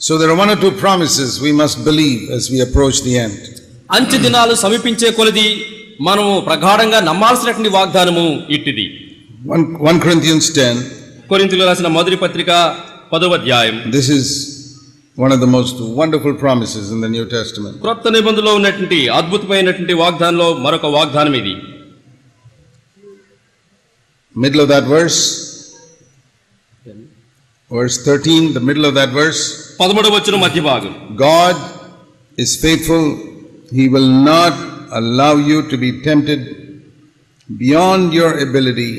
So there are one or two promises we must believe as we approach the end. అంచె దినాలు సమీపించే కొలది మనము ప్రగాఢంగా నమ్మాల్సినటువంటి వాగ్దానము ఇట్టిది 1, 1 Corinthians 10, కొరింథీయులకు రాసిన మొదటి పత్రిక పదవ అధ్యాయం this is one of the most wonderful promises in the New Testament. క్రొత్త నిబంధనలో ఉన్నటువంటి అద్భుతమైనటువంటి వాగ్దానంలో మరొక వాగ్దానం ఇది Middle of that verse, verse 13, the middle of that verse. God is faithful. He will not allow you to be tempted beyond your ability,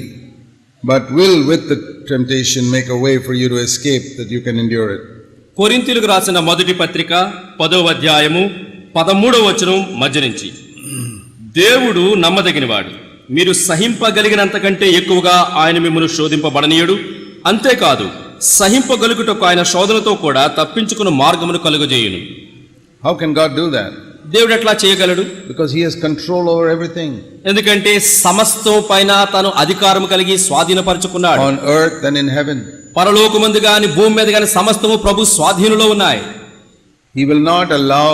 but will, with the temptation, make a way for you to escape that you can endure it. కొరింథీయులకు రాసిన మొదటి పత్రిక పదవ అధ్యాయము పదమూడవ వచనం మధ్య నుంచి దేవుడు నమ్మదగినవాడు మీరు సహింపగలిగినంత కంటే ఎక్కువగా ఆయన మిమ్మల్ని శోధింపబడనీయుడు అంతేకాదు సహింపగలుగుటకు ఆయన శోధనతో కూడా తప్పించుకున్న మార్గమును కలుగజేయును. How can God do that దేవుడు ఎట్లా చేయగలడు? Because he has control over everything ఎందుకంటే సమస్తం పైన తను అధికారం కలిగి స్వాధీనపరచుకున్నాడు. On earth and in heaven పరలోకమందు గాని భూమి మీద గాని సమస్తము ప్రభు స్వాధీనంలో ఉన్నాయి. He will not allow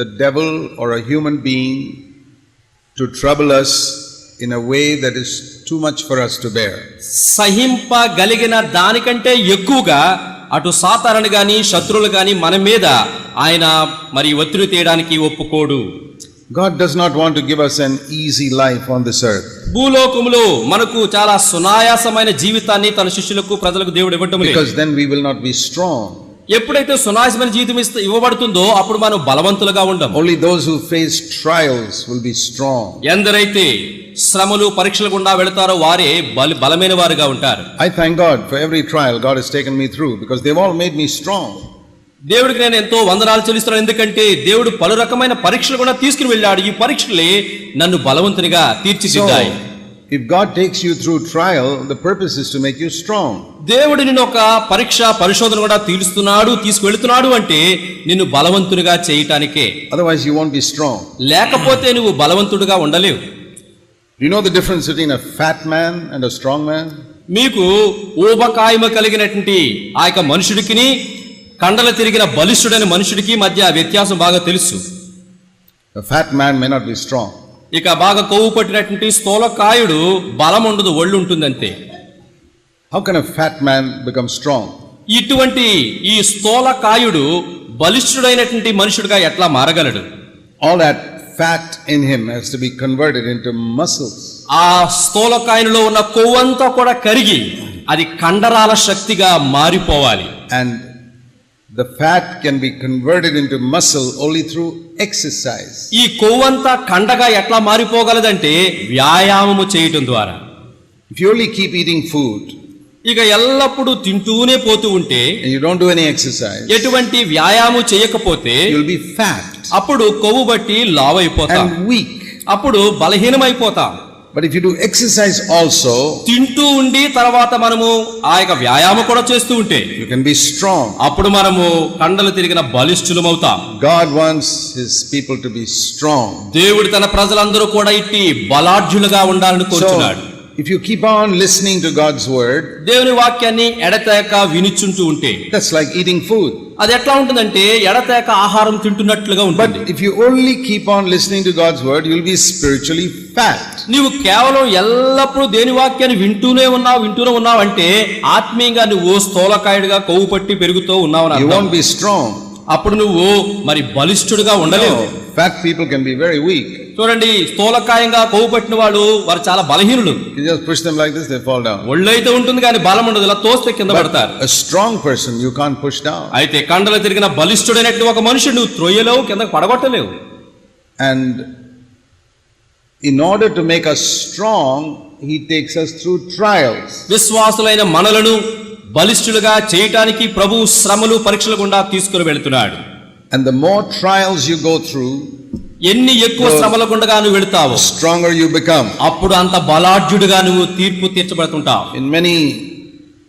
the devil or a human being to trouble us in a way that is too much for us to bear. సహింపగలిగిన దానికంటే ఎక్కువగా అటు సాతారని గాని శత్రువులు గాని మన మీద ఆయన మరి ఒత్తిడి తీయడానికి ఒప్పుకోడు God does not want to give us an easy life on this earth. భూలోకములో మనకు చాలా సునాయాసమైన జీవితాన్ని తన శిష్యులకు ప్రజలకు దేవుడు ఇవ్వటం లేదు Because then we will not be strong. ఎప్పుడైతే సునాయాసమైన జీవితం ఇస్త- ఇవ్వబడుతుందో అప్పుడు మనం బలవంతులుగా ఉండం Only those who face trials will be strong. ఎందరైతే శ్రమలు పరీక్షలు గుండా వెళతారో వారే బలి బలమైన వారుగా ఉంటారు I thank God for every trial God has taken me through because they've all made me strong. దేవుడికి నేను ఎంతో వందనాలు చెల్లిస్తున్నాను ఎందుకంటే దేవుడు పలు రకమైన పరీక్షలు కూడా తీసుకుని వెళ్ళాడు ఈ పరీక్షలే నన్ను బలవంతునిగా తీర్చిదిద్దాయి if God takes you through trial, the purpose is to make you strong. దేవుడు నిన్ను ఒక పరీక్ష పరిశోధన కూడా తీరుస్తున్నాడు తీసుకువెళుతున్నాడు అంటే నిన్ను బలవంతునిగా చేయటానికే Otherwise, you won't be strong. లేకపోతే నువ్వు బలవంతుడిగా ఉండలేవు Do you know the difference between a fat man and a strong man? మీకు ఊబకాయమ కలిగినటువంటి ఆ యొక్క మనుషుడికిని కండలు తిరిగిన బలిష్ఠుడైన మనుషుడికి మధ్య వ్యత్యాసం బాగా తెలుసు A fat man may not be strong. ఇక బాగా కొవ్వు పట్టినటువంటి స్థూలకాయుడు బలం ఉండదు ఒళ్ళు ఉంటుందంతే How can a fat man become strong? ఇటువంటి ఈ స్థూలకాయుడు బలిష్ఠుడైనటువంటి మనుషుడిగా ఎట్లా మారగలడు All that fat in him has to be converted into muscles. ఆ స్థూలకాయునిలో ఉన్న కొవ్వంతా కూడా కరిగి అది కండరాల శక్తిగా మారిపోవాలి And the fat can be converted into muscle only through exercise. ఈ కొవ్వంతా కండగా ఎట్లా మారిపోగలదంటే వ్యాయామము చేయటం ద్వారా If you only keep eating food ఇక ఎల్లప్పుడూ తింటూనే పోతూ ఉంటే you don't do any exercise, ఎటువంటి వ్యాయామం చేయకపోతే you'll be fat అప్పుడు కొవ్వు బట్టి లావైపోతాం and weak. అప్పుడు బలహీనమైపోతాం But if you do exercise also, తింటూ ఉండి తర్వాత మనము ఆ యొక్క వ్యాయామం కూడా చేస్తూ ఉంటే you can be strong. అప్పుడు మనము కండలు తిరిగిన బలిష్ఠులమవుతాం God wants his people to be strong. దేవుడు తన ప్రజలందరూ కూడా ఇట్టి బలాఢ్యులుగా ఉండాలని కోరుతున్నాడు if you keep on listening to God's word, దేవుని వాక్యాన్ని ఎడతెగక వినిచుంటూ ఉంటే that's like eating food. అది ఎట్లా ఉంటుందంటే ఎడతెగక ఆహారం తింటున్నట్లుగా But ఉంటుంది if you only keep on listening to God's word, you'll be spiritually fat. నీవు కేవలం ఎల్లప్పుడూ దేని వాక్యాన్ని వింటూనే ఉన్నావు వింటూనే ఉన్నావు అంటే ఆత్మీయంగా నువ్వు స్థూలకాయుడిగా కొవ్వు పట్టి పెరుగుతూ ఉన్నావు You won't be strong. అప్పుడు నువ్వు మరి బలిష్ఠుడిగా ఉండలేవు fat people can be very weak. చూడండి స్థూలకాయంగా కొవ్వు పట్టిన వాళ్ళు వారు చాలా బలహీనులు You just push them like this, they fall down. ఒళ్ళు అయితే ఉంటుంది కానీ బలం ఉండదు ఇలా తోస్తే కింద పడతారు strong person you can't push down. అయితే కండలు తిరిగిన బలిష్ఠుడైనట్టు ఒక మనుషుడు నువ్వు త్రొయ్యలేవు కిందకు పడగొట్టలేవు And in order to make us strong, he takes us through trials. విశ్వాసులైన మనలను బలిష్ఠులుగా చేయటానికి ప్రభు శ్రమలు పరీక్షల గుండా తీసుకుని వెళుతున్నాడు And the more trials you go through, ఎన్ని ఎక్కువ శ్రమల గుండగా నువ్వు వెళుతావు the stronger you become. అప్పుడు అంత బలాఢ్యుడిగా నువ్వు తీర్పు తీర్చబడుతుంటావు In many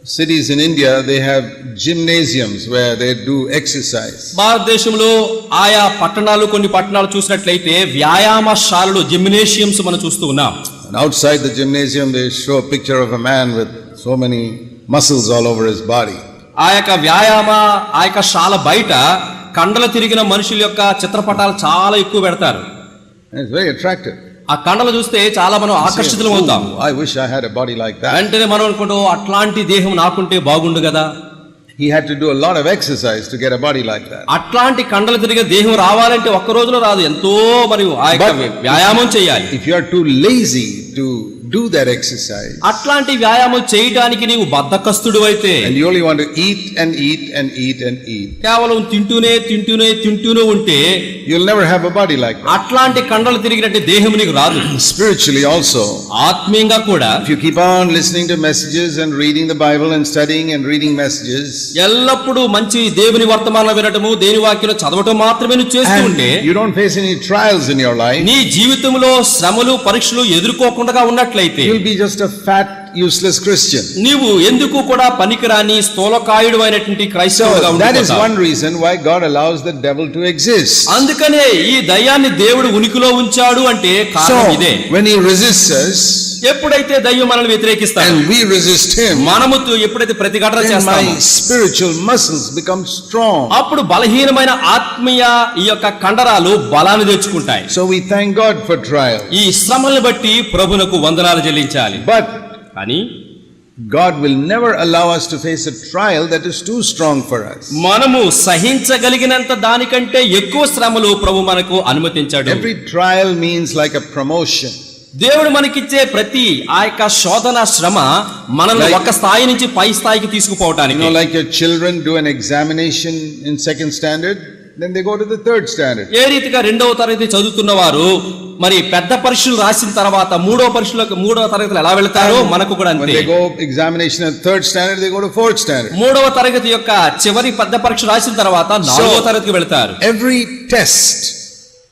cities in India, they have gymnasiums where they do exercise. భారతదేశంలో ఆయా పట్టణాలు కొన్ని పట్టణాలు చూసినట్లయితే వ్యాయామశాలలు జిమ్నేషియమ్స్ మనం చూస్తూ ఉన్నాం And outside the gymnasium, they show a picture of a man with so many muscles all over his body. ఆ యొక్క వ్యాయామ ఆ యొక్క శాల బయట కండలు తిరిగిన మనుషుల యొక్క చిత్రపటాలు చాలా ఎక్కువ పెడతారు very attractive. ఆ కండలు చూస్తే చాలా మనం ఆకర్షితులం అవుతాం "Ooh, I wish I had a body like that. వెంటనే మనం అనుకుంటాం అట్లాంటి దేహం నాకుంటే బాగుండు కదా He had to do a lot of exercise to get a body like that. అట్లాంటి కండలు తిరిగే దేహం రావాలంటే ఒక్క రోజులో రాదు ఎంతో మరి వ్యాయామం చేయాలి If you are too lazy to do that exercise, అట్లాంటి వ్యాయామం చేయడానికి నీవు బద్ధకస్తుడు అయితే and you only want to eat and eat and eat and eat, కేవలం తింటూనే తింటూనే తింటూనే ఉంటే you'll never have a body like that. అట్లాంటి కండలు తిరిగినట్టు దేహం నీకు రాదు Spiritually also, ఆత్మీయంగా కూడా if you keep on listening to messages and reading the Bible and studying and reading messages, ఎల్లప్పుడూ మంచి దేవుని వర్తమానం వినటము దేని వాక్యం చదవటం మాత్రమే నువ్వు చేస్తూ ఉంటే you don't face any trials in your life, నీ జీవితంలో శ్రమలు పరీక్షలు ఎదుర్కోకుండా ఉన్నట్లయితే it will be just a fat useless Christian. నీవు ఎందుకు కూడా పనికిరాని స్థూలకాయుడు అయినటువంటి క్రైస్తవుడుగా is ఉండిపోతావు. one reason why God allows the devil to exist. అందుకనే ఈ దయ్యాన్ని దేవుడు ఉనికిలో ఉంచాడు అంటే కారణం ఇదే resists us ఎప్పుడైతే దయ్యం మనల్ని వ్యతిరేకిస్తాడు resist him, మనము ఎప్పుడైతే ప్రతిఘటన చేస్తామో spiritual muscles become strong. అప్పుడు బలహీనమైన ఆత్మీయ ఈ యొక్క కండరాలు బలాన్ని తెచ్చుకుంటాయి So we thank God for trials. ఈ శ్రమల్ని బట్టి ప్రభునకు వందనాలు చెల్లించాలి But కానీ God will never allow us to face a trial that is too strong for us. మనము సహించగలిగినంత దానికంటే ఎక్కువ శ్రమలు ప్రభు మనకు అనుమతించాడు Every trial means like a promotion. దేవుడు మనకిచ్చే ప్రతి ఆ యొక్క శోధన శ్రమ మనల్ని ఒక స్థాయి నుంచి పై స్థాయికి You తీసుకుపోవటానికి know, like your children do an examination in second then they go to the third standard. ఏ రీతిగా రెండవ తరగతి చదువుతున్న వారు మరి పెద్ద పరీక్షలు రాసిన తర్వాత మూడవ పరీక్షలకు మూడవ తరగతిలో ఎలా వెళ్తారో మనకు కూడా అంతే they go examination at third standard, they go to fourth standard. మూడవ తరగతి యొక్క చివరి పెద్ద పరీక్ష రాసిన తర్వాత నాలుగవ తరగతికి వెళ్తారు Every test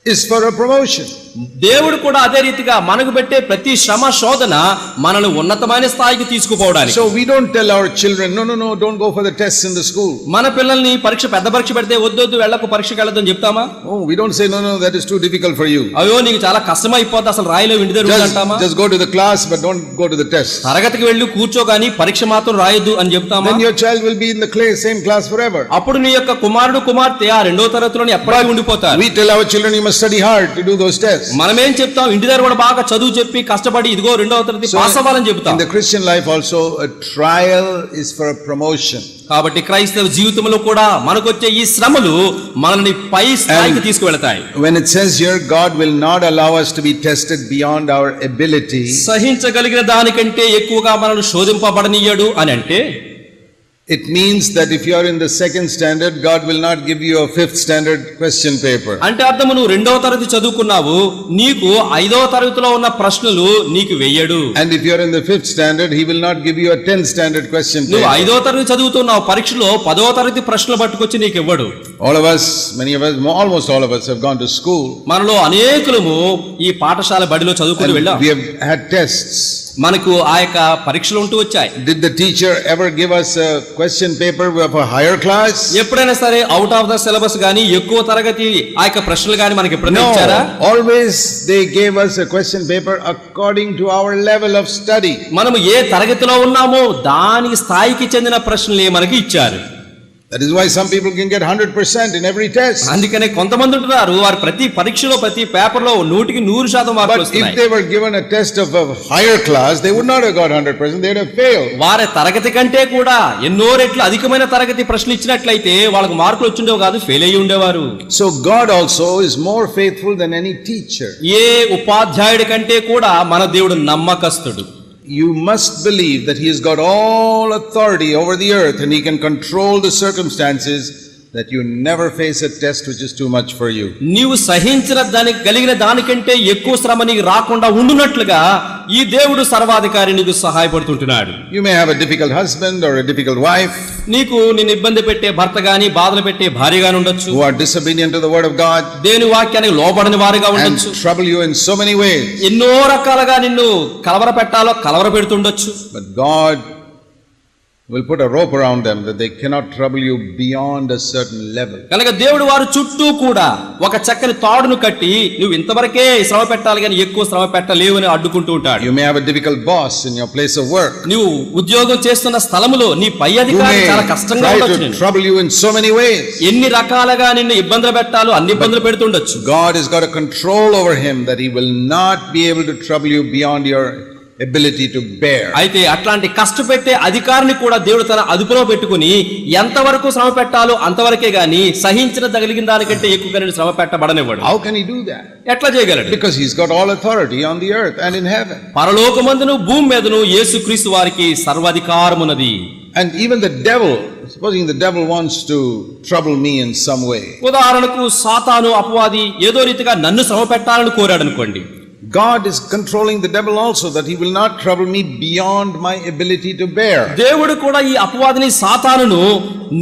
is for a promotion. దేవుడు కూడా అదే రీతిగా మనకు పెట్టే ప్రతి శ్రమ శోధన మనల్ని ఉన్నతమైన స్థాయికి తీసుకుపోవడానికి. So we don't tell our children no go for test in మన పిల్లల్ని పరీక్ష పెద్ద పరీక్ష పెడితే వద్దొద్దు వెళ్ళకు పరీక్ష కలదని చెప్తామా? ఓ we don't say is too difficult for you అయ్యో నీకు చాలా కష్టం అయిపోద్ది అసలు రాయిలో ఇంటి just go the class don't go test తరగతికి వెళ్ళి కూర్చో కానీ పరీక్ష మాత్రం రాయొద్దు అని చెప్తామా? Your child will be in same class forever అప్పుడు నీ యొక్క కుమారుడు కుమార్తె ఆ రెండో తరగతిలోనే ఎప్పటికీ ఉండిపోతారు. We tell our children you study hard to do those tests. మనమేం చెప్తాం ఇంటి దగ్గర కూడా బాగా చదువు చెప్పి కష్టపడి ఇదిగో రెండవ తరగతి పాస్ అవ్వాలని చెప్తాం in the Christian life also, a trial is for a promotion. కాబట్టి క్రైస్తవ జీవితంలో కూడా మనకొచ్చే ఈ శ్రమలు మనల్ని పై స్థాయికి తీసుకువెళతాయి When it says here, God will not allow us to be tested beyond our ability, సహించగలిగిన దానికంటే ఎక్కువగా మనల్ని శోధింపబడనీయడు అని అంటే it means that if you are in the second standard, God will not give you a fifth standard question paper. అంటే అర్థము నువ్వు రెండవ తరగతి చదువుకున్నావు నీకు ఐదవ తరగతిలో ఉన్న ప్రశ్నలు నీకు వెయ్యడు And if you are in the fifth standard, He will not give you a tenth standard question నువ్వు. ఐదవ తరగతి చదువుతున్నావు పరీక్షలో పదవ తరగతి ప్రశ్నలు పట్టుకొచ్చి నీకు ఇవ్వడు All of us, many of us, almost all of us have gone to school మనలో అనేకులము ఈ పాఠశాల బడిలో చదువుకుని వెళ్ళాం we have had tests. మనకు ఆ యొక్క పరీక్షలు ఉంటూ వచ్చాయి. Did the teacher ever give us question paper for higher class ఎప్పుడైనా సరే అవుట్ ఆఫ్ ద సిలబస్ గాని ఎక్కువ తరగతి ఆ ప్రశ్నలు గాని మనకి ఎప్పుడైనా ఇచ్చారా? Always they gave us a question paper according to our level of study మనం ఏ తరగతిలో ఉన్నామో దాని స్థాయికి చెందిన ప్రశ్నలే మనకి ఇచ్చారు. That is why some people can get hundred percent in every test అందుకనే కొంతమంది ఉంటారు వారు ప్రతి పరీక్షలో ప్రతి పేపర్లో నూటికి నూరు శాతం మార్కులు వస్తాయి if they were given a test of a higher class they would not have got hundred percent they would have fail వారి తరగతి కంటే కూడా ఎన్నో రెట్లు అధికమైన తరగతి ప్రశ్నలు ఇచ్చినట్లయితే వాళ్ళకి మార్కులు వచ్చిండో కాదు ఫెయిల్ అయ్యి ఉండేవారు. So God also is more faithful than any teacher ఏ ఉపాధ్యాయుడి కంటే కూడా మన దేవుడు నమ్మకస్తుడు. You must believe that He has got all authority over the earth and He can control the circumstances that you never face a test which is too much for you. నీవు సహించిన దానికి కలిగిన దానికంటే ఎక్కువ శ్రమ నీకు రాకుండా ఉండునట్లుగా ఈ దేవుడు సర్వాధికారి నీకు సహాయపడుతుంటున్నాడు You may have a difficult husband or a difficult wife నీకు నిన్ను ఇబ్బంది పెట్టే భర్త గాని బాధలు పెట్టే భార్య గాని ఉండొచ్చు who are disobedient to the word of God దేని వాక్యానికి లోబడని వారిగా and ఉండొచ్చు trouble you in so many ways. ఎన్నో రకాలుగా నిన్ను కలవర పెట్టాలో కలవర పెడుతుండొచ్చు But God will put a rope around them that they cannot trouble you beyond a certain level. కనుక దేవుడు వారు చుట్టూ కూడా ఒక చక్కని తాడును కట్టి నువ్వు ఇంతవరకే శ్రమ పెట్టాలి కానీ ఎక్కువ శ్రమ పెట్టలేవు అని అడ్డుకుంటూ ఉంటాడు You may have a difficult boss in your place of work. నువ్వు ఉద్యోగం చేస్తున్న స్థలములో నీ పై Who అధికారి may చాలా కష్టంగా try ఉండొచ్చు to నిన్ను. trouble you in so many ways. ఎన్ని రకాలుగా నిన్ను ఇబ్బందులు పెట్టాలో అన్ని ఇబ్బందులు పెడుతుండొచ్చు God has got a control over him that he will not be able to trouble you beyond your ability to bear. అయితే అట్లాంటి కష్టపెట్టే అధికారిని కూడా దేవుడు తన అదుపులో పెట్టుకుని ఎంతవరకు శ్రమ పెట్టాలో అంతవరకే గాని సహించిన తగిలిన దానికంటే ఎక్కువగా నేను శ్రమ పెట్టబడనివ్వడు How can he do that? ఎట్లా చేయగలడు Because he's got all authority on the earth and in heaven. పరలోకమందును భూమి మీదను యేసుక్రీస్తు వారికి సర్వాధికారమున్నది And even the devil, supposing the devil wants to trouble me in some way, ఉదాహరణకు సాతాను అపవాది ఏదో రీతిగా నన్ను శ్రమ పెట్టాలని కోరాడు అనుకోండి God is controlling the devil also that he will not trouble me beyond my ability to bear. దేవుడు కూడా ఈ అపవాదిని సాతానును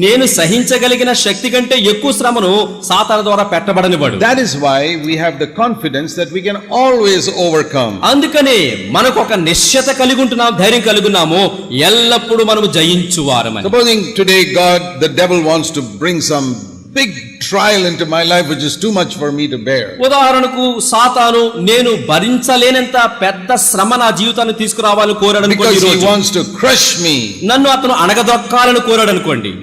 నేను సహించగలిగిన శక్తి కంటే ఎక్కువ శ్రమను సాతాను ద్వారా పెట్టబడనివ్వడు That is why we have the confidence that we can always overcome. అందుకనే మనకు ఒక నిశ్చత కలిగి ఉంటున్నాం ధైర్యం కలిగి ఉన్నాము ఎల్లప్పుడూ మనము జయించువారమని Supposing today God, the devil wants to bring some big trial in my life which is too much for me to bear ఉదాహరణకు సాతాను నేను భరించలేనంత పెద్ద శ్రమ నా జీవితాన్ని తీసుకురావాలని కోరాడు అనుకోండి because he wants to crush me నన్ను అతను అణగదొక్కాలని కోరాడు అనుకోండి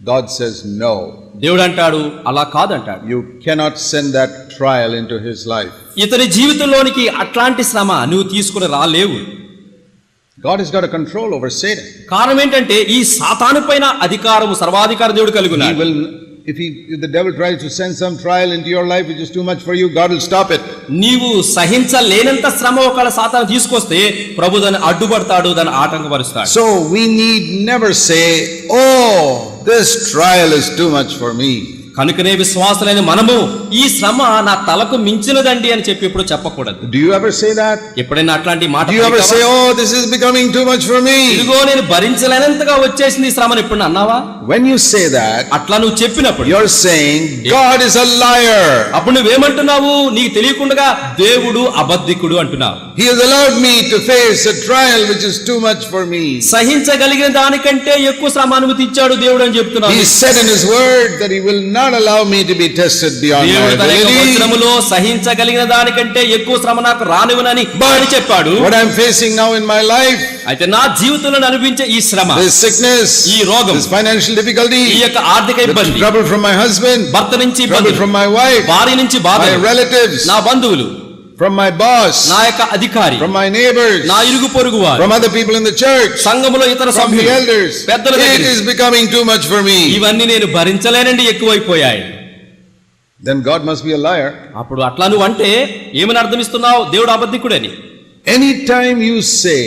గాడ్ సేస్ నో దేవుడు అంటాడు అలా కాదంటాడు. You cannot send that trial into his life ఇతని జీవితంలోనికి అట్లాంటి శ్రమ నువ్వు తీసుకుని రాలేవు. God is got control over Satan కారణం ఏంటంటే ఈ సాతాను పైన అధికారము సర్వాధికార దేవుడు కలిగి ఉన్నాడు. If, he, if the devil tries to send some trial into your life which is too much for you, God will stop it. నీవు సహించలేనంత శ్రమ ఒకవేళ సాతాను తీసుకొస్తే ప్రభు దాన్ని అడ్డుపడతాడు దాన్ని ఆటంకపరుస్తాడు So we need never say, Oh, this trial is too much for me. కనుకనే విశ్వాసులైన మనము ఈ శ్రమ నా తలకు మించినదండి అని చెప్పి ఇప్పుడు చెప్పకూడదు Do you ever say that? ఎప్పుడైనా అట్లాంటి మాట you ever పలికావా? say, Oh, this is becoming too much for me? ఇదిగో నేను భరించలేనంతగా వచ్చేసింది ఈ శ్రమను ఇప్పుడు అన్నావా When you say that, అట్లా నువ్వు చెప్పినప్పుడు you're saying God is a liar. అప్పుడు నువ్వేమంటున్నావు నీకు తెలియకుండా దేవుడు అబద్ధికుడు అంటున్నావు He has allowed me to face a trial which is too much for me. సహించగలిగిన దానికంటే ఎక్కువ శ్రమ అనుమతించాడు దేవుడు అని చెప్తున్నాడు He said in His word that He will not allow me to be tested beyond my ability శ్రమలో సహించగలిగిన దానికంటే ఎక్కువ శ్రమ నాకు రానివనని బాడి చెప్పాడు. What I am facing now in my life అయితే నా జీవితంలో అనుభవించే ఈ శ్రమ దిస్ సిక్నెస్ ఈ రోగం దిస్ ఫైనాన్షియల్ డిఫికల్టీ ఈ యొక్క ఆర్థిక ఇబ్బంది ట్రబుల్ ఫ్రమ్ మై హస్బెండ్ భర్త నుంచి ఇబ్బంది ఫ్రమ్ మై వైఫ్ భార్య నుంచి బాధ మై రిలేటివ్స్ నా బంధువులు. From my boss, నా యొక్క అధికారి from my neighbors, నా ఇరుగు పొరుగు వారు from other people in the church, సంఘములో ఇతర సభ్యులు elders. పెద్దల It దగ్గర is becoming too much for me. ఇవన్నీ నేను భరించలేనండి ఎక్కువైపోయాయి Then God must be a liar. అప్పుడు అట్లా నువ్వు అంటే ఏమని అర్థమిస్తున్నావు దేవుడు అబద్ధికుడని Anytime you say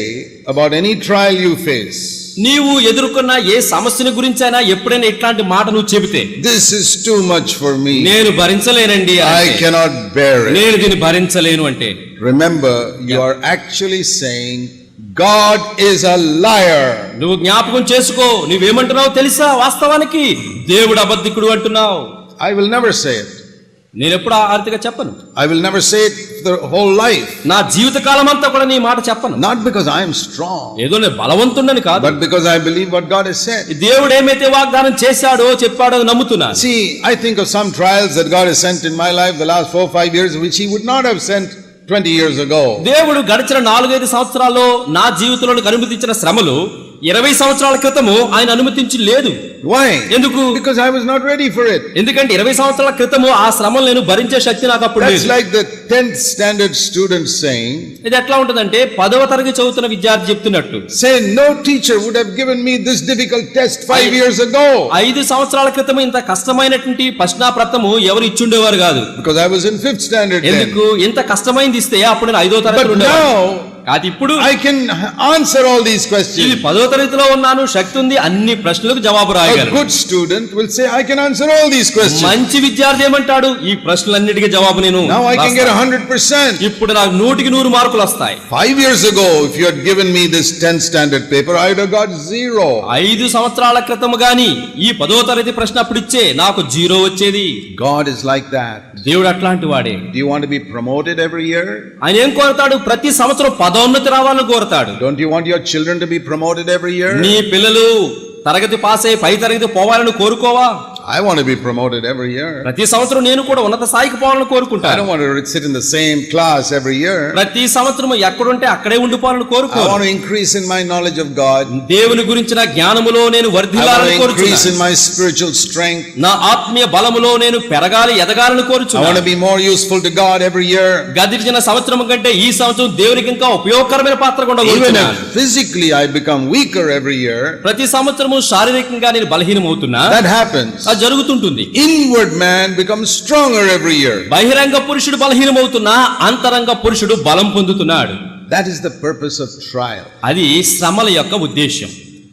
about any trial you face, నీవు ఎదుర్కొన్న ఏ సమస్యని గురించైనా ఎప్పుడైనా ఇట్లాంటి మాట నువ్వు చెబితే this is too much for me. నేను భరించలేనండి cannot bear it. నేను దీన్ని భరించలేను అంటే you Yeah. are actually saying God is a liar. నువ్వు జ్ఞాపకం చేసుకో నువ్వేమంటున్నావు తెలుసా వాస్తవానికి దేవుడు అబద్ధికుడు అంటున్నావు I will never say it. నేను ఎప్పుడు ఆర్తిగా చెప్పను. I will never say the whole life నా జీవిత కాలం అంతా కూడా నీ మాట చెప్పను. నాట్ బికాజ్ ఐఎమ్ స్ట్రాంగ్ ఏదో నేను బలవంతుడని కాదు. But because I believe what God has said దేవుడు ఏమైతే వాగ్దానం చేశాడో చెప్పాడో నమ్ముతున్నాను. See I think of some trials that God has sent in my life the last 4 5 years which he would not have sent 20 years ago దేవుడు గడిచిన 4 5 సంవత్సరాల్లో నా జీవితంలో అనుమతించిన శ్రమలు ఇరవై సంవత్సరాల క్రితము ఆయన అనుమతించి లేదు Why? ఎందుకు Because I was not ready for it. ఎందుకంటే ఇరవై సంవత్సరాల క్రితము ఆ శ్రమలు నేను భరించే శక్తి నాకు అప్పుడు లేదు like the 10th standard student saying, ఇది ఎట్లా ఉంటుందంటే పదవ తరగతి చదువుతున్న విద్యార్థి చెప్తున్నట్టు no teacher would have given me this difficult test five I- years ago. ఐదు సంవత్సరాల క్రితం ఇంత కష్టమైనటువంటి ప్రశ్నాప్రతము ఎవరు ఇచ్చుండేవారు కాదు I was in fifth standard then. ఎందుకు ఇంత కష్టమైంది ఇస్తే అప్పుడు నేను ఐదో తరగతి ఉండేవాడిని. కాదు. ఇప్పుడు I can answer all these question ఇది పదో తరగతిలో ఉన్నాను శక్తి ఉంది అన్ని ప్రశ్నలకు జవాబు రాయగలరు good student will say I can answer all these question మంచి విద్యార్థి ఏమంటాడు? ఈ ప్రశ్నలన్నిటికీ జవాబు నేను now I can get 100 percent ఇప్పుడు నాకు నూటికి నూరు మార్కులు వస్తాయి. Five years ago if you had given me this 10th standard paper I would got zero ఐదు సంవత్సరాల క్రితం గాని ఈ పదో తరగతి ప్రశ్న అప్పుడు ఇచ్చే నాకు జీరో వచ్చేది. గాడ్ ఇస్ లైక్ దట్ దేవుడు అట్లాంటి వాడే. Do you want to be promoted every year ఆయన ఏం కోరుతాడు? ప్రతి సంవత్సరం పదోన్నతి రావాలని కోరుతాడు. Don't you want your children to be promoted every year నీ పిల్లలు తరగతి పాస్ అయ్యి పై తరగతి పోవాలని కోరుకోవా? I want to be promoted every year. ప్రతి సంవత్సరం నేను కూడా ఉన్నత స్థాయికి పోవాలని I కోరుకుంటాను don't want to sit in the same class every year. ప్రతి సంవత్సరం ఎక్కడుంటే అక్కడే ఉండిపోవాలని I కోరుకో want to increase in my knowledge of God. దేవుని గురించిన జ్ఞానములో నేను I want వర్ధిల్లాలని to increase in కోరుచున్నాను my spiritual strength. నా ఆత్మీయ బలములో నేను పెరగాలి ఎదగాలని I want to కోరుచున్నాను be more useful to God every year. గదిలిచిన సంవత్సరం కంటే ఈ సంవత్సరం దేవునికి ఇంకా ఉపయోగకరమైన పాత్ర కూడా Even కోరుచున్నాను if physically I become weaker every year, ప్రతి సంవత్సరము శారీరకంగా నేను బలహీనమవుతున్నా that happens. అది జరుగుతుంటుంది Inward man becomes stronger every year. బహిరంగ పురుషుడు బలహీనమవుతున్నా అంతరంగ పురుషుడు బలం పొందుతున్నాడు That is the purpose of trial. అది శ్రమల యొక్క ఉద్దేశ్యం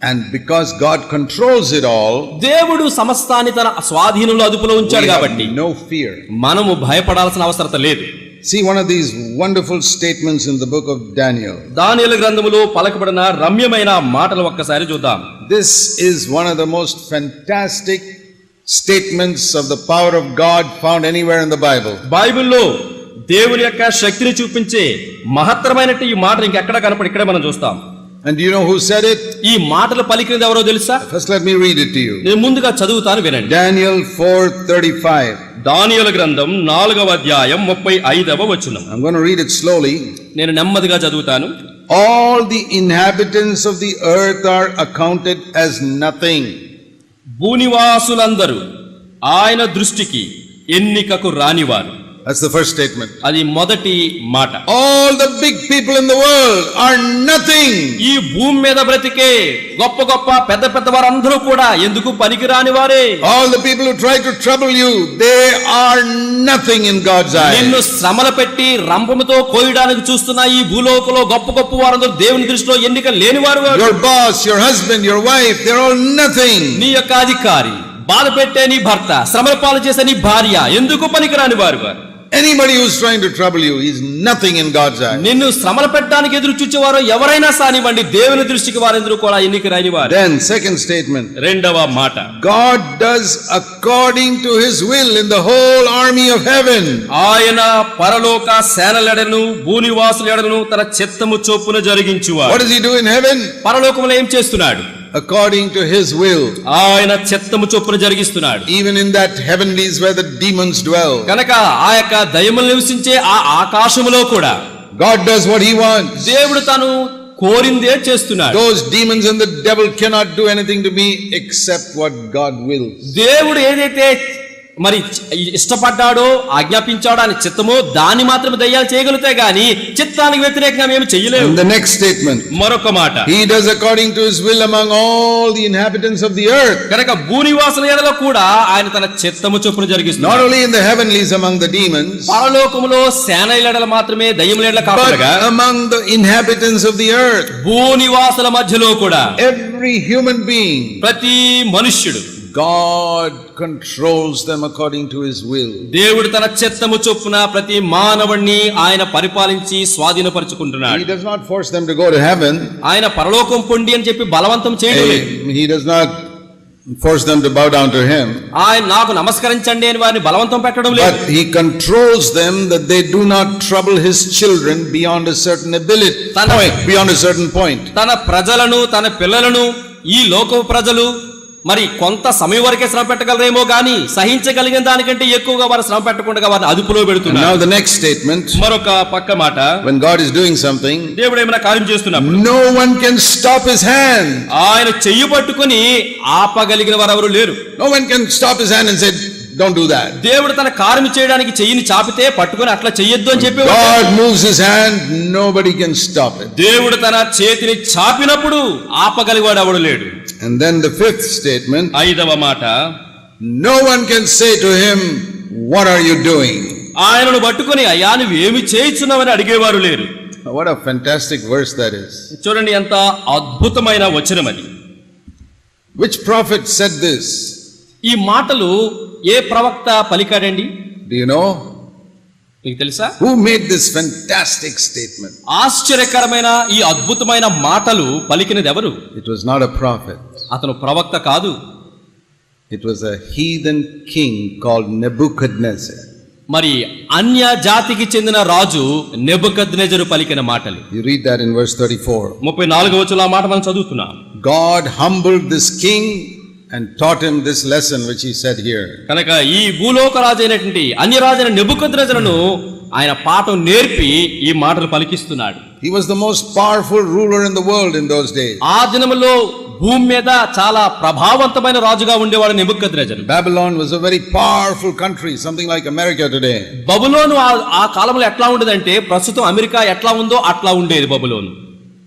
And because God controls it all, దేవుడు సమస్తాన్ని తన స్వాధీనంలో అదుపులో ఉంచాడు కాబట్టి no fear. మనము భయపడాల్సిన అవసరత లేదు See one of these wonderful statements in the book of Daniel. దానియలు గ్రంథములో పలకబడిన రమ్యమైన మాటలు ఒక్కసారి చూద్దాం This is one of the most fantastic statements of the power of God found anywhere in the Bible. బైబిల్లో దేవుని యొక్క శక్తిని చూపించే మహత్తరమైనట్టు ఈ మాట ఇంకెక్కడ కనపడి ఇక్కడే మనం చూస్తాం And do you know who said it? ఈ మాటలు పలికినది ఎవరో తెలుసా First let me read it to you. నేను ముందుగా చదువుతాను వినండి Daniel 4:35. దానియల గ్రంథం నాలుగవ అధ్యాయం ముప్పై ఐదవ వచనం I'm going to read it slowly. నేను నెమ్మదిగా చదువుతాను All the inhabitants of the earth are accounted as nothing. భూనివాసులందరూ ఆయన దృష్టికి ఎన్నికకు రానివారు. That's the first statement. అది మొదటి మాట All the big people in the world are nothing. ఈ భూమి మీద బ్రతికే గొప్ప గొప్ప పెద్ద పెద్ద వారందరూ కూడా ఎందుకు పనికి రాని వారే All the people who try to trouble you, they are nothing in God's నిన్ను eyes. శ్రమల పెట్టి రంపముతో కోయడానికి చూస్తున్న ఈ భూలోకంలో గొప్ప గొప్ప వారందరూ దేవుని దృష్టిలో ఎన్నిక లేనివారు వారు. Your boss, your husband, your wife, they're all nothing. నీ యొక్క అధికారి బాధ పెట్టే నీ భర్త శ్రమల పాలు చేసే నీ భార్య ఎందుకు పనికిరాని వారు వారు Anybody who's trying to trouble you is nothing in God's eyes. నిన్ను శ్రమలు పెట్టడానికి ఎదురు చూచేవారు ఎవరైనా సానివ్వండి దేవుని దృష్టికి వారెందరూ కూడా ఎన్నిక రాని వారు Then, second statement రెండవ మాట God does according to his will in the whole army of heaven. ఆయన పరలోక సేనలెడను భూనివాసులెడను తన చిత్తము చొప్పున జరిగించువాడు What does he do in heaven? పరలోకంలో ఏం చేస్తున్నాడు According to his will. ఆయన చిత్తము చొప్పున జరిగిస్తున్నాడు Even in that heavenlies where the demons dwell. కనుక ఆ యొక్క దయములు నివసించే ఆ ఆకాశములో కూడా God does what he wants. దేవుడు తను కోరిందే చేస్తున్నాడు Those demons and the devil cannot do anything to me except what God wills. దేవుడు ఏదైతే మరి ఇష్టపడ్డాడు ఆజ్ఞాపించాడో అని చిత్తము దాన్ని మాత్రం దయ్యాలు చేయగలితే గాని చిత్తానికి వ్యతిరేకంగా మేము చేయలేము. నెక్స్ట్ స్టేట్మెంట్ మరొక మాట. He does according to his among all the inhabitants of the earth కనుక భూనివాసుల యెడల కూడా ఆయన తన చిత్తము చొప్పున జరిగిస్తుంది. Not only in the heavenlies among the demons పరలోకములో సేనల యెడల మాత్రమే దయ్యముల యెడల కాకుండా among the inhabitants of the earth భూనివాసుల మధ్యలో కూడా ఎవ్రీ హ్యూమన్ బీయింగ్ ప్రతి మనుష్యుడు God controls them according to his will. దేవుడు తన చిత్తము చొప్పున ప్రతి మానవుణ్ణి ఆయన పరిపాలించి స్వాధీనపరుచుకుంటున్నాడు He does not force them to go to heaven. ఆయన పరలోకం పొండి అని చెప్పి బలవంతం చేయడం లేదు He he does not force them to bow down to him. ఆయన నాకు నమస్కరించండి అని వారిని బలవంతం పెట్టడం లేదు But he controls them that they do not trouble his children beyond a certain ability, Tana- point, beyond a certain point. తన ప్రజలను తన పిల్లలను ఈ లోక ప్రజలు మరి కొంత సమయం వరకే శ్రమ పెట్టగలరేమో గాని సహించగలిగిన దానికంటే ఎక్కువగా వారు శ్రమ పెట్టకుండా వారిని అదుపులో పెడుతున్నారు the next statement, మరొక పక్క మాట when God is doing something, దేవుడు ఏమైనా కార్యం చేస్తున్నప్పుడు no one can stop his hand. ఆయన చెయ్యి పట్టుకుని ఆపగలిగిన వారు ఎవరు లేరు No one can stop his hand and say, don't do that. దేవుడు తన కార్యం చేయడానికి చెయ్యిని చాపితే పట్టుకుని అట్లా చెయ్యొద్దు అని చెప్పి God moves his hand, nobody can stop it. దేవుడు తన చేతిని చాపినప్పుడు ఆపగలిగాడు ఎవడు లేడు And then the fifth statement, ఐదవ మాట no one can say to him, what are you doing? ఆయనను పట్టుకుని అయ్యా నువ్వు ఏమి చేయించున్నావని అడిగేవారు లేరు What a fantastic verse that is. చూడండి ఎంత అద్భుతమైన వచనం అది Which prophet said this? ఈ మాటలు ఏ ప్రవక్త పలికాడండి Do you know? మీకు తెలుసా Who made this fantastic statement? ఆశ్చర్యకరమైన ఈ అద్భుతమైన మాటలు పలికినది ఎవరు It was not a prophet. అతను ప్రవక్త కాదు It was a heathen king called Nebuchadnezzar. మరి అన్య జాతికి చెందిన రాజు నెబుకద్నెజరు పలికిన మాటలు You read that in verse 34. ముప్పై నాలుగు వచ్చులో ఆ మాట మనం చదువుతున్నాం God humbled this king and taught him this lesson which he said here. కనుక ఈ భూలోక రాజు అయినటువంటి అన్య రాజైన నెబుకద్నెజరును ఆయన పాఠం నేర్పి ఈ మాటలు పలికిస్తున్నాడు He was the most powerful ruler in the world in those days. ఆ దినములో భూమి మీద చాలా ప్రభావవంతమైన రాజుగా ఉండేవాడు Nebuchadnezzar. Babylon was a very powerful country something like America today బబులోను ఆ కాలంలో ఎట్లా ఉండేదంటే ప్రస్తుతం అమెరికా ఎట్లా ఉందో అట్లా ఉండేది బబులోను.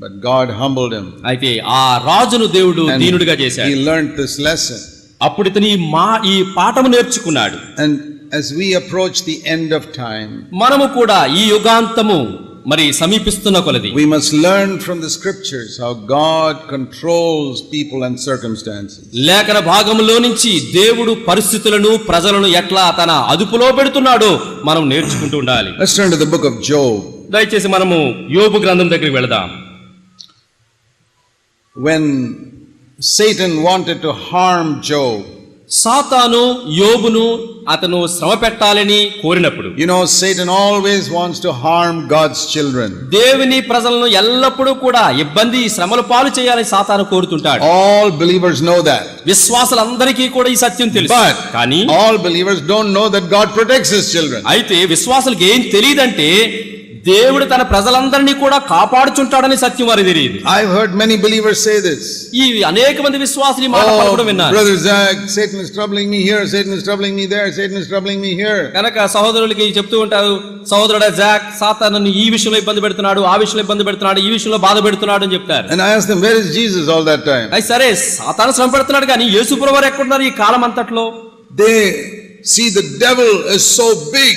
బట్ గాడ్ హంబుల్డ్ హిమ్ అయితే ఆ రాజును దేవుడు దీనుడిగా చేశాడు. హి లెర్న్ దిస్ లెసన్ అప్పుడు ఇతని మా ఈ పాఠము నేర్చుకున్నాడు. And as we approach the end of time మనము కూడా ఈ యుగాంతము మరి సమీపిస్తున్న కొలది. We must learn from the scriptures how God controls people and circumstances లేఖన భాగములో నుంచి దేవుడు పరిస్థితులను ప్రజలను ఎట్లా తన అదుపులో పెడుతున్నాడు మనం నేర్చుకుంటూ ఉండాలి. Let's turn to the book of Job దయచేసి మనము యోబు గ్రంథం దగ్గరికి వెళ్దాం. When Satan wanted to harm Job సాతాను యోబును అతను శ్రమ పెట్టాలని కోరినప్పుడు. You know Satan always wants to harm God's children దేవుని ప్రజలను ఎల్లప్పుడూ కూడా ఇబ్బంది శ్రమలు పాలు చేయాలని సాతాను కోరుతుంటాడు. ఆల్ బిలీవర్స్ నో దట్ విశ్వాసులందరికీ కూడా ఈ సత్యం తెలుసు. బట్ కానీ all believers don't know that God protects his children అయితే విశ్వాసులకు ఏం తెలియదంటే దేవుడు తన ప్రజలందరినీ కూడా కాపాడుచుంటాడని సత్యం వారికి తెలియదు I've heard many believers say this. ఈ అనేక మంది విశ్వాసులు మాట Oh, పలకడం విన్నారు brother Zach, Satan is troubling me here, Satan is troubling me there, Satan is troubling me here. కనుక సహోదరులకి చెప్తూ ఉంటారు సహోదరుడా జాక్ సాతాను ఈ విషయంలో ఇబ్బంది పెడుతున్నాడు ఆ విషయంలో ఇబ్బంది పెడుతున్నాడు ఈ విషయంలో బాధ పెడుతున్నాడు అని చెప్తారు And I asked them, where is Jesus all that time? అయితే సరే సాతాను శ్రమ పెడుతున్నాడు కానీ యేసుప్రభు వారు ఎక్కడున్నారు ఈ కాలం అంతట్లో They see the devil is so big,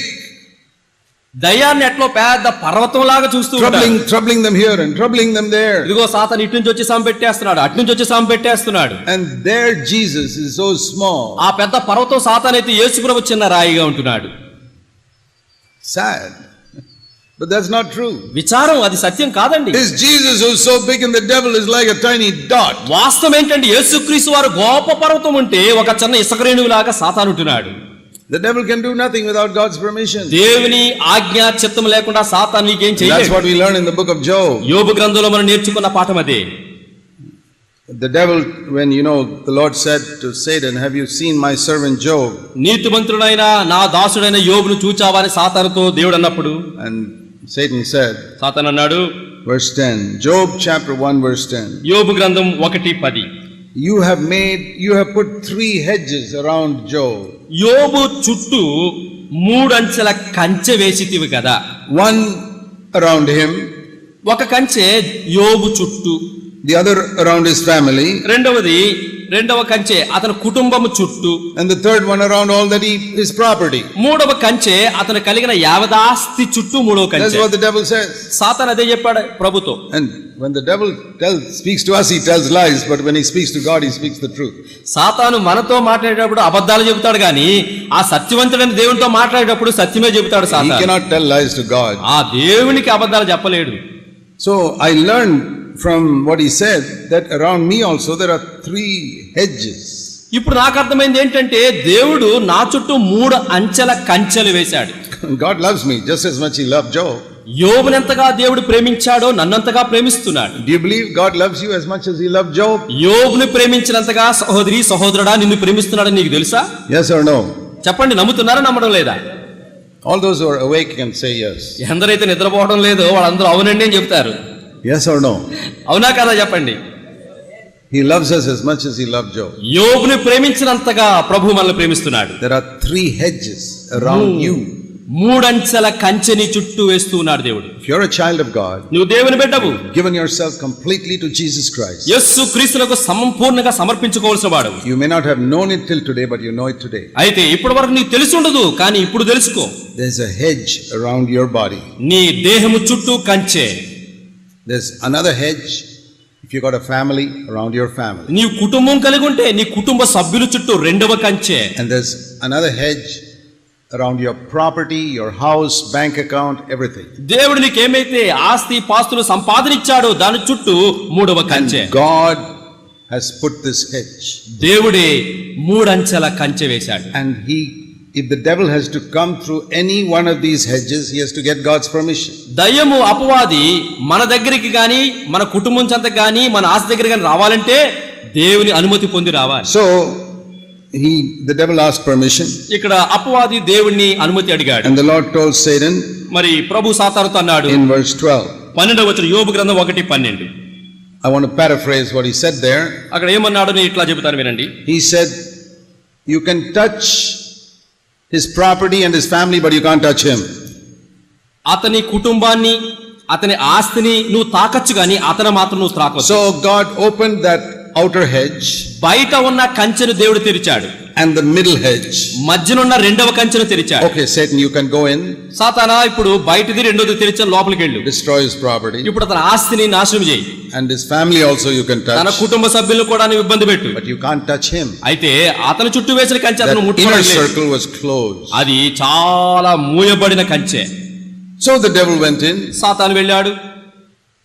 దయ్యాన్ని ఎట్లో పెద్ద పర్వతం లాగా చూస్తూ troubling, troubling them here and troubling them there. ఇదిగో సాతాను ఇటు నుంచి వచ్చి సాం పెట్టేస్తున్నాడు అటు నుంచి వచ్చి సాం పెట్టేస్తున్నాడు And their Jesus is so small. ఆ పెద్ద పర్వతం సాతాన్ అయితే యేసుప్రభు చిన్న రాయిగా ఉంటున్నాడు Sad. But that's not true. విచారం అది సత్యం కాదండి This Jesus who's so big and the devil is like a tiny dot. వాస్తవం ఏంటంటే యేసుక్రీస్తు వారు గొప్ప పర్వతం ఉంటే ఒక చిన్న ఇసుక రేణువులాగా సాతాను ఉంటున్నాడు The devil can do nothing without God's permission. దేవుని ఆజ్ఞా చిత్తం లేకుండా సాతాను నీకేం చేయలేడు. That's what we learn in the book of Job. యోబు గ్రంథంలో మనం నేర్చుకున్న పాఠం అది. The devil when you know the Lord said to Satan have you seen my servant Job? నీతిమంతుడైన నా దాసుడైన యోబును చూచావా అని సాతానుతో దేవుడు అన్నప్పుడు and Satan said సాతాను అన్నాడు verse 10 Job chapter 1 verse 10 యోబు గ్రంథం 1 10 you have made you have put three hedges around Job యోబు చుట్టూ మూడంచెల కంచె వేసితివి కదా. వన్ అరౌండ్ హిమ్ ఒక కంచె యోబు చుట్టూ. The other around his family రెండవది రెండవ కంచె అతని కుటుంబము చుట్టూ and the third one around all that he, his property. మూడవ కంచె అతను కలిగిన యావదాస్తి చుట్టూ మూడవ That's కంచె what the devil says. Satan అదే చెప్పాడు ప్రభుతో And when the devil tells, speaks to us, he tells lies, but when he speaks to God, he speaks the truth. సాతాను మనతో మాట్లాడేటప్పుడు అబద్ధాలు చెబుతాడు కానీ ఆ సత్యవంతుడైన దేవునితో మాట్లాడేటప్పుడు సత్యమే చెబుతాడు He సాతాను cannot tell lies to God. ఆ దేవునికి అబద్ధాలు చెప్పలేడు So I learned from what he said that around me also there are three hedges ఇప్పుడు నాకు అర్థమైంది ఏంటంటే దేవుడు నా చుట్టూ మూడు అంచెల కంచెలు వేశాడు. God loves me just as much love Job యోబును ఎంతగా దేవుడు ప్రేమించాడో నన్నంతగా ప్రేమిస్తున్నాడు. Do believe God loves you as much as he love Job యోబును ప్రేమించినంతగా సహోదరి సహోదరుడా నిన్ను ప్రేమిస్తున్నాడని నీకు తెలుసా? Yes or no? చెప్పండి నమ్ముతున్నారా నమ్మడం లేదా? All those who are awake can say yes. ఎందరైతే నిద్రపోవడం లేదో వాళ్ళందరూ అవునండి అని చెప్తారు. Yes or no? అవునా కదా చెప్పండి He loves us as much as he loved Job. యోబుని ప్రేమించినంతగా ప్రభు మనల్ని ప్రేమిస్తున్నాడు There are three hedges around you. మూడంచెల కంచెని చుట్టూ వేస్తూ ఉన్నాడు దేవుడు If you're a child of God, నువ్వు దేవుని బిడ్డవు given yourself completely to Jesus Christ, Yesu క్రీస్తులకు సంపూర్ణంగా సమర్పించుకోవాల్సిన వాడు you may not have known it till today, but you know it today. అయితే ఇప్పటి వరకు నీకు తెలిసి ఉండదు కానీ ఇప్పుడు తెలుసుకో There's a hedge around your body. నీ దేహము చుట్టూ కంచె There's another hedge if you got a family around your family. నీ కుటుంబం కలిగి ఉంటే నీ కుటుంబ సభ్యుల చుట్టూ రెండవ కంచె And there's another hedge around your property, your house, bank account, everything. దేవుడు నీకేమైతే ఆస్తి పాస్తులు సంపాదనిచ్చాడో దాని చుట్టూ మూడవ కంచె God has put this hedge. దేవుడే మూడంచెల కంచె వేశాడు And He if the devil has to come through any one of these hedges, he has to get God's permission. దయ్యము అపవాది మన దగ్గరికి గాని మన కుటుంబం చెంత గాని మన ఆస్తి దగ్గర గాని రావాలంటే దేవుని అనుమతి పొంది రావాలి So he, the devil asked permission, ఇక్కడ అపవాది దేవుణ్ణి అనుమతి అడిగాడు and the Lord told Satan మరి ప్రభు సాతానుతో అన్నాడు in verse 12. పన్నెండవ వచ్చిన యోబు గ్రంథం ఒకటి పన్నెండు I want to paraphrase what he said there. అక్కడ ఏమన్నాడు నేను ఇట్లా చెబుతాను వినండి He said, You can touch his property and his family, but you can't touch him. అతని కుటుంబాన్ని అతని ఆస్తిని నువ్వు తాకచ్చు గాని అతను మాత్రం నువ్వు తాకొచ్చు So God opened that outer hedge బయట ఉన్న కంచెను దేవుడు తెరిచాడు and the middle hedge. మధ్యనున్న రెండవ కంచెను తెరిచాడు Okay, Satan, you can go in, సాతానా ఇప్పుడు బయటిది రెండోది తెరిచాను లోపలికి వెళ్ళు destroy his property, ఇప్పుడు అతని ఆస్తిని నాశనం చేయి and his family also you can తన touch, కుటుంబ సభ్యులను కూడా నువ్వు ఇబ్బంది పెట్టు but you can't touch him. అయితే అతని చుట్టూ వేసిన కంచె అతను ముట్టుకోలేదు circle was closed. అది చాలా మూయబడిన కంచె So the devil went in సాతాను వెళ్ళాడు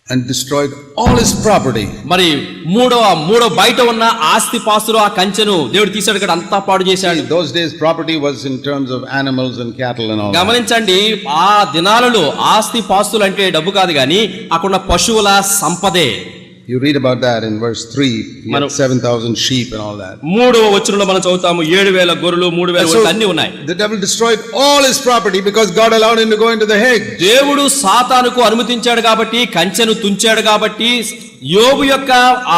and destroyed all his property. మరి మూడో మూడో బయట ఉన్న ఆస్తి పాస్తులు ఆ కంచెను దేవుడు తీసాడు ఇక్కడ అంతా పాడు చేశాడు days property was in terms of animals and cattle and all that. గమనించండి ఆ దినాలలో ఆస్తి పాస్తులు అంటే డబ్బు కాదు గాని అక్కడ పశువుల సంపదే you read about that in verse 3 మన 7000 షీప్ అండ్ ఆల్ దట్ మూడవ వచనంలో మనం చదువుతాము 7000 గొర్రెలు 3000 వచ్చి అన్ని ఉన్నాయి the devil destroyed all his property because God allowed him to go into the Hague దేవుడు సాతానుకు అనుమతించాడు కాబట్టి కంచెను తుంచాడు కాబట్టి యోబు యొక్క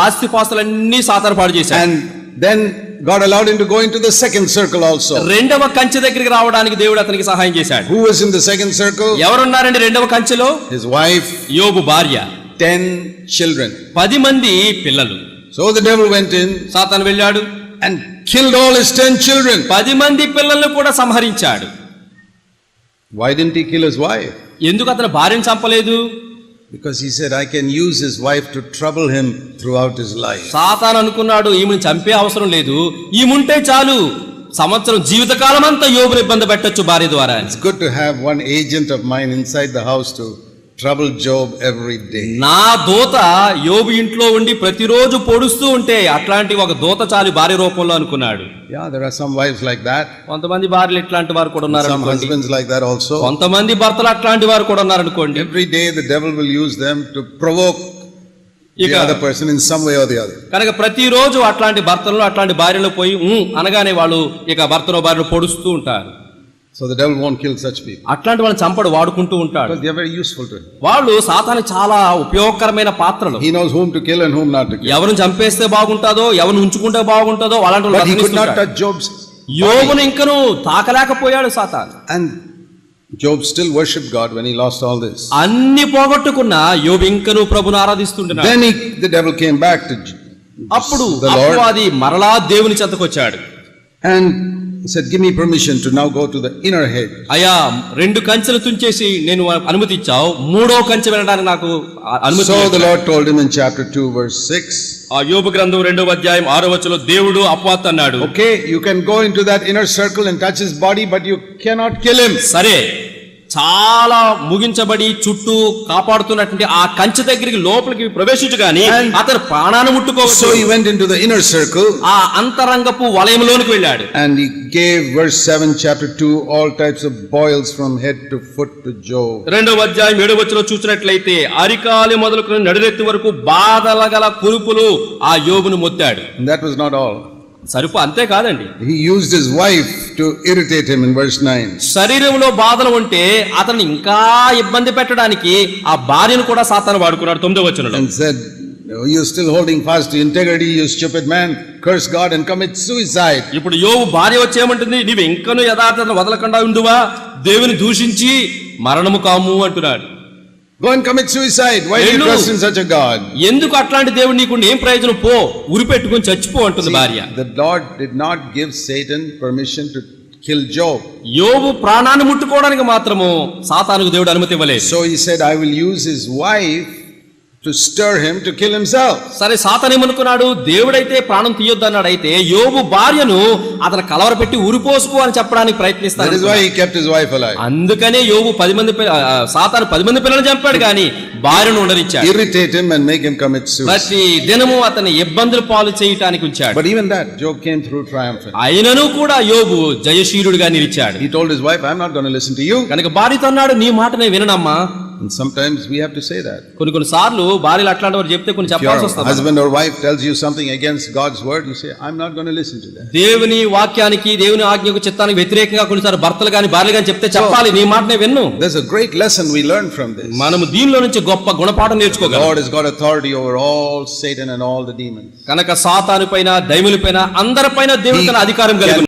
ఆస్తిపాస్తులన్నీ సాతాను పాడు చేశాడు and then God allowed him to go into the second circle also. రెండవ కంచె దగ్గరికి రావడానికి దేవుడు అతనికి సహాయం చేశాడు. Who was in the second circle? ఎవరు ఉన్నారండి రెండవ కంచెలో? His wife. యోబు భార్య. 10 children. పది మంది పిల్లలు So the devil went in సాతాను వెళ్ళాడు and killed all his 10 children. పది మంది పిల్లల్ని కూడా సంహరించాడు Why didn't he kill his wife? ఎందుకు అతను భార్యను చంపలేదు Because he said, I can use his wife to trouble him throughout his life. సాతాను అనుకున్నాడు ఈమెను చంపే అవసరం లేదు ఈముంటే చాలు సంవత్సరం జీవితకాలం అంతా యోబుని ఇబ్బంది పెట్టొచ్చు భార్య ద్వారా It's good to have one agent of mine inside the house to trouble Job every day. నా దూత యోబు ఇంట్లో ఉండి ప్రతిరోజు పొడుస్తూ ఉంటే అట్లాంటి ఒక దూత చాలు భార్య రూపంలో అనుకున్నాడు Yeah, there are some wives like that. కొంతమంది భార్యలు ఇట్లాంటి వారు కూడా ఉన్నారు అనుకోండి husbands like that also. కొంతమంది భర్తలు అట్లాంటి వారు కూడా ఉన్నారు అనుకోండి day the devil will use them to provoke the ఇక other person in some way or the other. కనుక ప్రతిరోజు అట్లాంటి భర్తలు అట్లాంటి భార్యలు పోయి అనగానే వాళ్ళు ఇక భర్తను భార్యను పొడుస్తూ ఉంటారు So the devil won't kill such people. అట్లాంటి వాళ్ళని చంపడు వాడుకుంటూ ఉంటాడు Because they are very useful to him. వాళ్ళు సాతాను చాలా ఉపయోగకరమైన పాత్రలు He knows whom to kill and whom not to kill. ఎవరిని చంపేస్తే బాగుంటుందో ఎవరిని ఉంచుకుంటే బాగుంటుందో అలాంటి he could not బ్రతికిస్తుంటాడు. touch Job's. యోబును ఇంకను తాకలేకపోయాడు సాతాను And Job still worshipped God when he lost all this. అన్ని పోగొట్టుకున్న యోబు ఇంకను ప్రభును ఆరాధిస్తుంటున్నాడు Then he, the devil came back to J- అప్పుడు అపవాది మరలా దేవుని చెంతకొచ్చాడు and said, Give me permission to now go to the inner hedge. అయ్యా రెండు కంచెలు తుంచేసి నేను అనుమతి ఇచ్చావు మూడో కంచె వెళ్ళడానికి నాకు ఆ- అనుమతి So the లేదు. Lord told him in chapter 2, verse 6, ఆ యోబు గ్రంథం రెండవ అధ్యాయం ఆరో వచ్చలో దేవుడు అపవాత్ అన్నాడు Okay, you can go into that inner circle and touch his body, but you cannot kill him. సరే చాలా ముగించబడి చుట్టూ కాపాడుతున్నటువంటి ఆ కంచె దగ్గరికి లోపలికి ప్రవేశించు గాని And- అతను ప్రాణాన్ని ముట్టుకోవచ్చు So he went into the inner circle ఆ అంతరంగపు వలయంలోనికి వెళ్ళాడు and he gave, verse 7, chapter 2, all types of boils from head to foot to Job. రెండవ అధ్యాయం ఏడవ వచ్చిలో చూసినట్లయితే అరికాలి మొదలుకొని నడురెత్తి వరకు బాధల గల కురుపులు ఆ యోబును మొత్తాడు that was not all. సరుపు అంతే కాదండి He used his wife to irritate him in verse 9. శరీరంలో బాధలు ఉంటే అతన్ని ఇంకా ఇబ్బంది పెట్టడానికి ఆ భార్యను కూడా సాతాను వాడుకున్నాడు తొమ్మిదో వచనంలో and said, You're still holding fast to integrity, you stupid man. Curse God and commit suicide. ఇప్పుడు యోబు భార్య వచ్చి ఏమంటుంది నీవు ఇంకను యథార్థతను వదలకుండా ఉండువా దేవుని దూషించి మరణము కాము అంటున్నాడు Go and commit suicide. Why do you trust in such a God? ఎందుకు అట్లాంటి దేవుడు నీకు ఏం ప్రయోజనం పో ఉరి పెట్టుకుని చచ్చిపో అంటుంది భార్య the Lord did not give Satan permission to kill Job. యోబు ప్రాణాన్ని ముట్టుకోవడానికి మాత్రము సాతానుకు దేవుడు అనుమతి ఇవ్వలేదు So he said, I will use his wife to stir him to kill himself. సరే సాతనేమనుకున్నాడు దేవుడైతే ప్రాణం తీయొద్దన్నాడు అయితే యోబు భార్యను అతను కలవరపెట్టి ఉరిపోసుకో అని చెప్పడానికి That ప్రయత్నిస్తాడు is why he kept his wife alive. అందుకనే యోబు పది మంది పిల్ల- ఆ, సాతాను పది మంది పిల్లలు చంపాడు కానీ భార్యను ఉండనిచ్చాడు Irritate him and make him commit suicide. ప్రతి దినము అతన్ని ఇబ్బందుల పాలు చేయటానికి ఉంచాడు But even that, Job came through triumphant. అయినను కూడా యోబు జయశీలుడిగా నిలిచాడు He told his wife, I'm not going to listen to you. కనుక భార్యతో అన్నాడు నీ మాట నేను విననమ్మా And sometimes we have to say that. కొన్ని కొన్ని సార్లు భార్యలు అట్లాంటి వారు చెప్తే కొన్ని If your చెప్పాల్సి వస్తుంది husband or wife tells you something against God's word, you say, I'm not going to listen to that. దేవుని వాక్యానికి దేవుని ఆజ్ఞకు చిత్తానికి వ్యతిరేకంగా కొన్నిసార్లు భర్తలు కానీ భార్యలు కానీ చెప్తే చెప్పాలి నీ మాటనే విన్ను There's a great lesson we learn from this. మనము దీనిలో నుంచి గొప్ప గుణపాఠం నేర్చుకోగలం God has got authority over all Satan and all the demons. కనుక సాతాను పైన దైముల పైన అందరిపైన దేవుడు తన అధికారం కలిగి ఉన్నాడు.